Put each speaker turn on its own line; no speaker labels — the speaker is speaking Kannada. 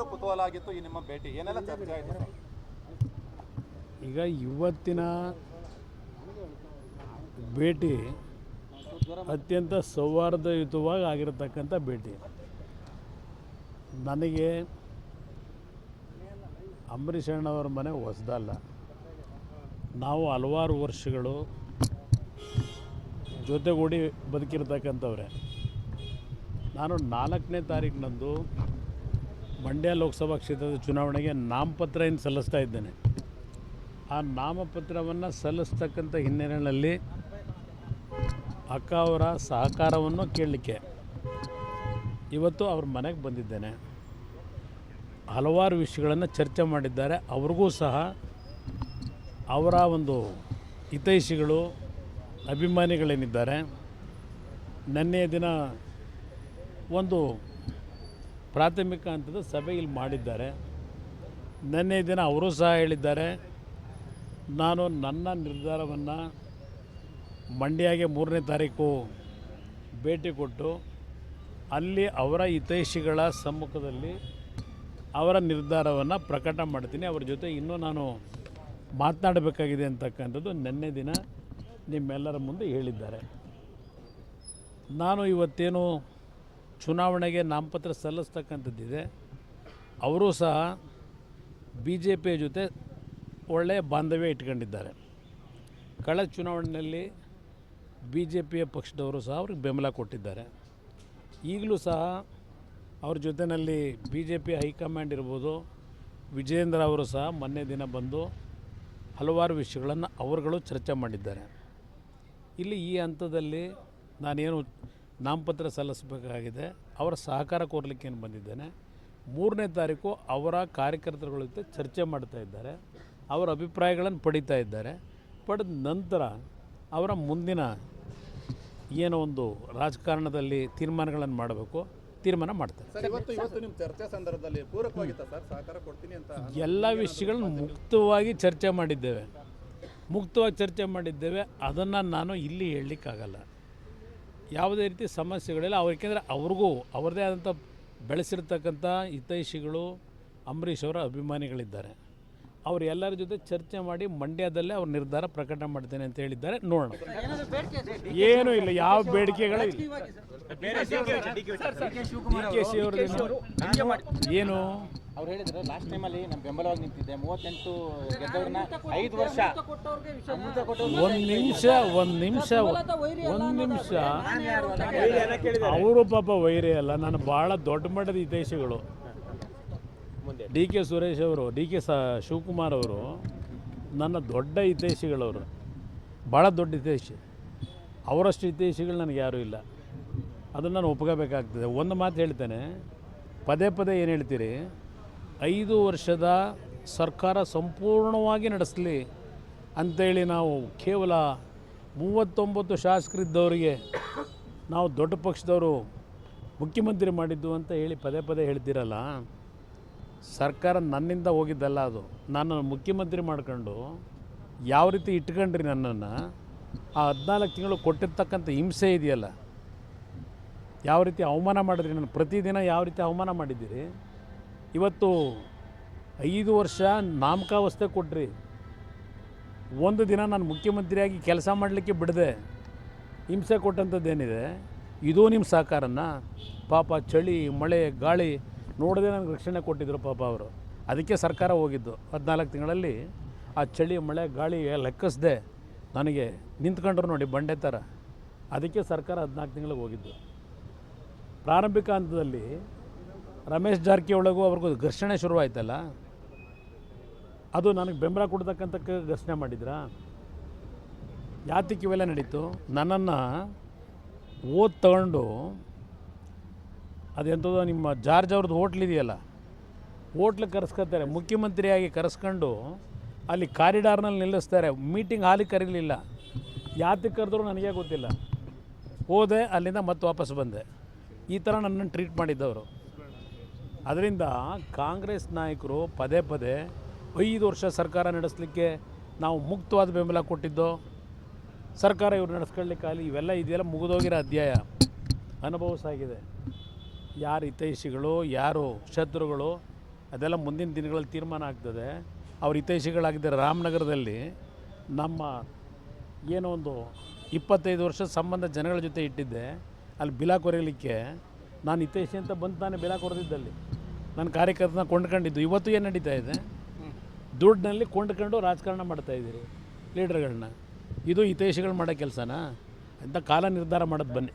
ತುಂಬಾನು ಕುತೂಹಲ ಆಗಿತ್ತು ಈ ನಿಮ್ಮ ಭೇಟಿ? ಏನೆಲ್ಲ ಚರ್ಚೆ ಆಯಿತು ಈಗ ಇವತ್ತಿನ ಭೇಟಿ ಅತ್ಯಂತ ಸೌಹಾರ್ದಯುತವಾಗಿ ಆಗಿರತಕ್ಕಂಥ ಭೇಟಿ. ನನಗೆ ಅಂಬರೀಷ್ ಅಣ್ಣವ್ರ ಮನೆ ಹೊಸದಲ್ಲ. ನಾವು ಹಲವಾರು ವರ್ಷಗಳು ಜೊತೆಗೂಡಿ ಬದುಕಿರ್ತಕ್ಕಂಥವ್ರೆ. ನಾನು ನಾಲ್ಕನೇ ತಾರೀಕಿನಂದು ಮಂಡ್ಯ ಲೋಕಸಭಾ ಕ್ಷೇತ್ರದ ಚುನಾವಣೆಗೆ ನಾಮಪತ್ರ ಏನು ಸಲ್ಲಿಸ್ತಾ ಇದ್ದೇನೆ. ಆ ನಾಮಪತ್ರವನ್ನು ಸಲ್ಲಿಸ್ತಕ್ಕಂಥ ಹಿನ್ನೆಲೆಯಲ್ಲಿ ಅಕ್ಕ ಅವರ ಸಹಕಾರವನ್ನು ಕೇಳಲಿಕ್ಕೆ ಇವತ್ತು ಅವ್ರ ಮನೆಗೆ ಬಂದಿದ್ದೇನೆ. ಹಲವಾರು ವಿಷಯಗಳನ್ನು ಚರ್ಚೆ ಮಾಡಿದ್ದಾರೆ. ಅವ್ರಿಗೂ ಸಹ ಅವರ ಒಂದು ಹಿತೈಷಿಗಳು, ಅಭಿಮಾನಿಗಳೇನಿದ್ದಾರೆ. ನೆನ್ನೆಯ ದಿನ ಒಂದು ಪ್ರಾಥಮಿಕ ಹಂತದ ಸಭೆ ಇಲ್ಲಿ ಮಾಡಿದ್ದಾರೆ. ನಿನ್ನೆ ದಿನ ಅವರು ಸಹ ಹೇಳಿದ್ದಾರೆ, ನಾನು ನನ್ನ ನಿರ್ಧಾರವನ್ನು ಮಂಡ್ಯಗೆ ಮೂರನೇ ತಾರೀಕು ಭೇಟಿ ಕೊಟ್ಟು ಅಲ್ಲಿ ಅವರ ಹಿತೈಷಿಗಳ ಸಮ್ಮುಖದಲ್ಲಿ ಅವರ ನಿರ್ಧಾರವನ್ನು ಪ್ರಕಟ ಮಾಡ್ತೀನಿ. ಅವ್ರ ಜೊತೆ ಇನ್ನೂ ನಾನು ಮಾತನಾಡಬೇಕಾಗಿದೆ ಅಂತಕ್ಕಂಥದ್ದು ನಿನ್ನೆ ದಿನ ನಿಮ್ಮೆಲ್ಲರ ಮುಂದೆ ಹೇಳಿದ್ದಾರೆ. ನಾನು ಇವತ್ತೇನು ಚುನಾವಣೆಗೆ ನಾಮಪತ್ರ ಸಲ್ಲಿಸ್ತಕ್ಕಂಥದ್ದಿದೆ. ಅವರು ಸಹ ಬಿ ಜೆ ಪಿಯ ಜೊತೆ ಒಳ್ಳೆಯ ಬಾಂಧವ್ಯ ಇಟ್ಕೊಂಡಿದ್ದಾರೆ. ಕಳೆದ ಚುನಾವಣೆಯಲ್ಲಿ ಬಿ ಜೆ ಪಿಯ ಪಕ್ಷದವರು ಸಹ ಅವ್ರಿಗೆ ಬೆಂಬಲ ಕೊಟ್ಟಿದ್ದಾರೆ. ಈಗಲೂ ಸಹ ಅವ್ರ ಜೊತೆಯಲ್ಲಿ ಬಿ ಜೆ ಪಿ ಹೈಕಮಾಂಡ್ ಇರ್ಬೋದು, ವಿಜಯೇಂದ್ರ ಅವರು ಸಹ ಮೊನ್ನೆ ದಿನ ಬಂದು ಹಲವಾರು ವಿಷಯಗಳನ್ನು ಅವರುಗಳು ಚರ್ಚೆ ಮಾಡಿದ್ದಾರೆ. ಇಲ್ಲಿ ಈ ಹಂತದಲ್ಲಿ ನಾನೇನು ನಾಮಪತ್ರ ಸಲ್ಲಿಸಬೇಕಾಗಿದೆ. ಅವರ ಸಹಕಾರ ಕೋರಲಿಕ್ಕೆ ಏನು ಬಂದಿದ್ದೇನೆ. ಮೂರನೇ ತಾರೀಕು ಅವರ ಕಾರ್ಯಕರ್ತರುಗಳ ಜೊತೆ ಚರ್ಚೆ ಮಾಡ್ತಾ ಇದ್ದಾರೆ. ಅವರ ಅಭಿಪ್ರಾಯಗಳನ್ನು ಪಡಿತಾ ಇದ್ದಾರೆ. ಪಡೆದ ನಂತರ ಅವರ ಮುಂದಿನ ಏನೋ ಒಂದು ರಾಜಕಾರಣದಲ್ಲಿ ತೀರ್ಮಾನಗಳನ್ನು ಮಾಡಬೇಕು. ತೀರ್ಮಾನ ಮಾಡ್ತಾರೆ ಎಲ್ಲ ವಿಷಯಗಳನ್ನು ಮುಕ್ತವಾಗಿ ಚರ್ಚೆ ಮಾಡಿದ್ದೇವೆ. ಮುಕ್ತವಾಗಿ ಚರ್ಚೆ ಮಾಡಿದ್ದೇವೆ. ಅದನ್ನು ನಾನು ಇಲ್ಲಿ ಹೇಳಲಿಕ್ಕಾಗಲ್ಲ. ಯಾವುದೇ ರೀತಿ ಸಮಸ್ಯೆಗಳಿಲ್ಲ. ಅವ್ರು ಏಕೆಂದರೆ ಅವ್ರಿಗೂ ಅವ್ರದ್ದೇ ಆದಂಥ ಬೆಳೆಸಿರ್ತಕ್ಕಂಥ ಹಿತೈಷಿಗಳು ಅಂಬರೀಷ್ ಅವರ ಅಭಿಮಾನಿಗಳಿದ್ದಾರೆ. ಅವ್ರು ಎಲ್ಲರ ಜೊತೆ ಚರ್ಚೆ ಮಾಡಿ ಮಂಡ್ಯದಲ್ಲೇ ಅವ್ರ ನಿರ್ಧಾರ ಪ್ರಕಟ ಮಾಡ್ತೇನೆ ಅಂತ ಹೇಳಿದ್ದಾರೆ. ನೋಡೋಣ. ಏನೂ ಇಲ್ಲ. ಯಾವ ಬೇಡಿಕೆಗಳು ಇಲ್ಲ. ಡಿ ಕೆ ಏನು?
ಅವ್ರು ಹೇಳಿದ್ರು ಲಾಸ್ಟ್ ಟೈಮಲ್ಲಿ ನಮ್ಮ ಬೆಂಬಲವಾಗಿ ನಿಂತಿದ್ದೆ. ಮೂವತ್ತೆಂಟು ಗೆದ್ದವ್ರನ್ನ ಐದು ವರ್ಷ
ಒಂದು ನಿಮಿಷ ಒಂದು ನಿಮಿಷ ಒಂದು ನಿಮಿಷ. ಅವರು ಪಾಪ ವೈರಿ ಅಲ್ಲ. ನಾನು ಭಾಳ ದೊಡ್ಡ ಮಟ್ಟದ ಹಿತೈಷಿಗಳು. ಡಿ ಕೆ ಸುರೇಶ್ ಅವರು ಡಿ ಕೆ ಸ ಶಿವಕುಮಾರ್ ಅವರು ನನ್ನ ದೊಡ್ಡ ಹಿತೈಷಿಗಳವರು ಭಾಳ ದೊಡ್ಡ ಹಿತೈಷಿ. ಅವರಷ್ಟು ಹಿತೈಷಿಗಳು ನನಗೆ ಯಾರೂ ಇಲ್ಲ. ಅದನ್ನು ನಾನು ಒಪ್ಕೋಬೇಕಾಗ್ತದೆ. ಒಂದು ಮಾತು ಹೇಳ್ತೇನೆ. ಪದೇ ಪದೇ ಏನು ಹೇಳ್ತೀರಿ? ಐದು ವರ್ಷದ ಸರ್ಕಾರ ಸಂಪೂರ್ಣವಾಗಿ ನಡೆಸಲಿ ಅಂಥೇಳಿ ನಾವು ಕೇವಲ ಮೂವತ್ತೊಂಬತ್ತು ಶಾಸಕರಿದ್ದವರಿಗೆ ನಾವು ದೊಡ್ಡ ಪಕ್ಷದವರು ಮುಖ್ಯಮಂತ್ರಿ ಮಾಡಿದ್ದು ಅಂತ ಹೇಳಿ ಪದೇ ಪದೇ ಹೇಳ್ತಿರಲ್ಲ, ಸರ್ಕಾರ ನನ್ನಿಂದ ಹೋಗಿದ್ದಲ್ಲ ಅದು. ನಾನು ಮುಖ್ಯಮಂತ್ರಿ ಮಾಡ್ಕೊಂಡು ಯಾವ ರೀತಿ ಇಟ್ಕೊಂಡ್ರಿ ನನ್ನನ್ನು, ಆ ಹದಿನಾಲ್ಕು ತಿಂಗಳು ಕೊಟ್ಟಿರ್ತಕ್ಕಂಥ ಹಿಂಸೆ ಇದೆಯಲ್ಲ, ಯಾವ ರೀತಿ ಅವಮಾನ ಮಾಡಿದ್ರಿ, ನಾನು ಪ್ರತಿದಿನ ಯಾವ ರೀತಿ ಅವಮಾನ ಮಾಡಿದ್ದೀರಿ? ಇವತ್ತು ಐದು ವರ್ಷ ನಾಮಕಾವಸ್ಥೆ ಕೊಟ್ರಿ. ಒಂದು ದಿನ ನಾನು ಮುಖ್ಯಮಂತ್ರಿಯಾಗಿ ಕೆಲಸ ಮಾಡಲಿಕ್ಕೆ ಬಿಡದೆ. ಹಿಂಸೆ ಕೊಟ್ಟಂಥದ್ದೇನಿದೆ? ಇದೂ ನಿಮ್ಮ ಸಹಕಾರನ? ಪಾಪ ಚಳಿ, ಮಳೆ, ಗಾಳಿ ನೋಡದೆ ನನಗೆ ರಕ್ಷಣೆ ಕೊಟ್ಟಿದ್ರು ಪಾಪ ಅವರು. ಅದಕ್ಕೆ ಸರ್ಕಾರ ಹೋಗಿದ್ದು. ಹದಿನಾಲ್ಕು ತಿಂಗಳಲ್ಲಿ ಆ ಚಳಿ, ಮಳೆ, ಗಾಳಿ ಲೆಕ್ಕಿಸ್ದೆ. ನನಗೆ ನಿಂತ್ಕೊಂಡ್ರು ನೋಡಿ ಬಂಡೆ ಥರ. ಅದಕ್ಕೆ ಸರ್ಕಾರ ಹದಿನಾಲ್ಕು ತಿಂಗಳಿಗೆ ಹೋಗಿದ್ದು. ಪ್ರಾರಂಭಿಕ ಹಂತದಲ್ಲಿ ರಮೇಶ್ ಜಾರಕಿಹೊಳಗೂ ಅವ್ರಿಗೂ ಘರ್ಷಣೆ ಶುರುವಾಯ್ತಲ್ಲ? ಅದು ನನಗೆ ಬೆಂಬಲ ಕೊಡ್ತಕ್ಕಂಥ ಘರ್ಷಣೆ ಮಾಡಿದ್ರಾ? ಯಾತಕ್ಕೆ ಇವೆಲ್ಲ ನಡೀತು? ನನ್ನನ್ನು ಓದ್ ತಗೊಂಡು ಅದೆಂಥದ್ದು ನಿಮ್ಮ ಜಾರ್ಜ್ ಅವ್ರದ್ದು ಹೋಟ್ಲ್ ಇದೆಯಲ್ಲ? ಹೋಟ್ಲಿಗೆ ಕರೆಸ್ಕೊತಾರೆ, ಮುಖ್ಯಮಂತ್ರಿಯಾಗಿ ಕರೆಸ್ಕೊಂಡು ಅಲ್ಲಿ ಕಾರಿಡಾರ್ನಲ್ಲಿ ನಿಲ್ಲಿಸ್ತಾರೆ, ಮೀಟಿಂಗ್ ಹಾಲಿಗೆ ಕರೀಲಿಲ್ಲ. ಯಾತಕ್ಕೆ ಕರೆದ್ರು ನನಗೆ ಗೊತ್ತಿಲ್ಲ. ಹೋದೆ, ಅಲ್ಲಿಂದ ಮತ್ತೆ ವಾಪಸ್ ಬಂದೆ. ಈ ಥರ ನನ್ನನ್ನು ಟ್ರೀಟ್ ಮಾಡಿದ್ದವರು. ಅದರಿಂದ ಕಾಂಗ್ರೆಸ್ ನಾಯಕರು ಪದೇ ಪದೇ ಐದು ವರ್ಷ ಸರ್ಕಾರ ನಡೆಸಲಿಕ್ಕೆ ನಾವು ಮುಕ್ತವಾದ ಬೆಂಬಲ ಕೊಟ್ಟಿದ್ದು, ಸರ್ಕಾರ ಇವ್ರು ನಡೆಸ್ಕೊಳ್ಳಿಕ್ಕಾಗಲಿ ಇವೆಲ್ಲ ಇದೆಯಲ್ಲ ಮುಗಿದೋಗಿರೋ ಅಧ್ಯಾಯ. ಅನುಭವಿಸಾಗಿದೆ ಯಾರು ಹಿತೈಷಿಗಳು, ಯಾರು ಶತ್ರುಗಳು, ಅದೆಲ್ಲ ಮುಂದಿನ ದಿನಗಳಲ್ಲಿ ತೀರ್ಮಾನ ಆಗ್ತದೆ. ಅವ್ರ ಹಿತೈಷಿಗಳಾಗಿದ್ದ ರಾಮನಗರದಲ್ಲಿ ನಮ್ಮ ಏನೋ ಒಂದು ಇಪ್ಪತ್ತೈದು ವರ್ಷ ಸಂಬಂಧ ಜನಗಳ ಜೊತೆ ಇಟ್ಟಿದ್ದೆ. ಅಲ್ಲಿ ಬಿಲ ಕೊರೆಯಲಿಕ್ಕೆ ನಾನು ಹಿತೈಷಿ ಅಂತ ಬಂದು ತಾನೇ ಬೆಲೆ ಕೊಡದಿದ್ದಲ್ಲಿ. ನನ್ನ ಕಾರ್ಯಕರ್ತನ ಕೊಂಡ್ಕೊಂಡಿದ್ದು. ಇವತ್ತು ಏನು ನಡೀತಾ ಇದೆ? ದುಡ್ಡಿನಲ್ಲಿ ಕೊಂಡ್ಕೊಂಡು ರಾಜಕಾರಣ ಮಾಡ್ತಾ ಇದ್ದೀರಿ, ಲೀಡರ್ಗಳನ್ನ. ಇದು ಹಿತೈಷಿಗಳು ಮಾಡೋ ಕೆಲಸನಾ? ಅಂತ ಕಾಲ ನಿರ್ಧಾರ ಮಾಡೋದು ಬನ್ನಿ.